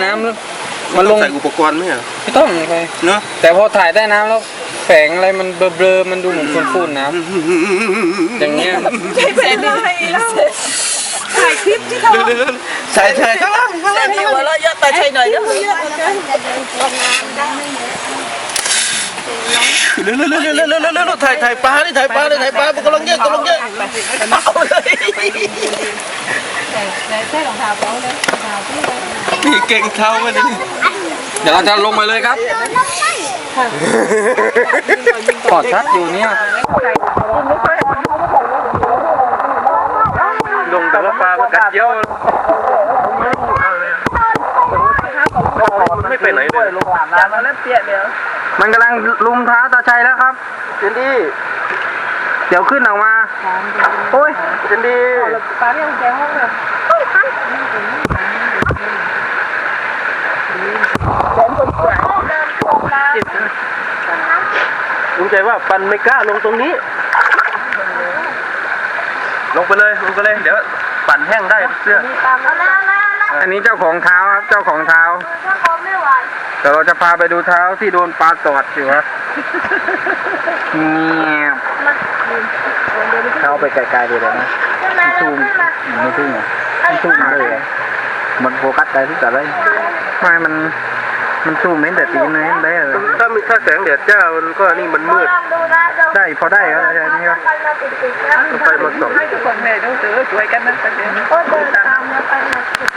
ใน้ำแล้วมันลงใส่อุปกรณ์ไหมอะไม่ต้องเลยเนาะแต่พอถ่ายใต้น้ำแล้วแฝงอะไรมันเบลอๆมันดูเหมือนฝุ่นฝุ่นๆนะอย่างเงี้ยใช่เป็นไรแล้วถ่ายคลิปที่เขาเดินๆใส่ใส่ข้างล่างข้างล่างข้างหัวล่างเราะเยอะแต่ใช่หน่อยเยอะเยอะเร็วๆเร็วๆเร็วๆเร็วๆเร็วๆถ่ายถ่ายปลาดิถ่ายปลาดิถ่ายปลามันกำลังเยอะกำลังเยอะเอาเลยใส่รองเท้าเปล่าเลย นี่เก่งเท้ามันนี่เดี๋ยวเราจะลงไปเลยครับปอดชัดอยู่เนี่ยลงแต่ว่าปลามันกัดเยอะไม่ไปไหนเลยตามมาแล้วเปียกเดี๋ยวมันกำลังลุมเท้าตาชัยแล้วครับเจนดี้เดี๋ยวขึ้นออกมาโอ้ยเจนดี้ปลาเนี่ยแกห้องเลย ลุงใจว่าปันไม่กล้าลงตรงนี้ ลงไปเลยลงไปเลย เดี๋ยวปั่นแห้งได้เสื้ออันนี้เจ้าของเท้าครับ เจ้าของเท้าเดี๋ยวเราจะพาไปดูเท้าที่โดนปลาตอดอยู่ครับเงียบเท้าไปไกลๆเลยนะซูมไม่ถึงอะซูมเลยมันโฟกัสได้ที่จะได้ไม่มัน มันซูมเห็นแต่ตีนเห็นได้เลยถ้ามีถ้าแสงแดดจ้ามันก็นี่มันมืด ได้พอได้ครับอะไรนี่ครับไฟมาส่องให้ทุกคนแม่ดูเสือช่วยกันนะกันเดี๋ยว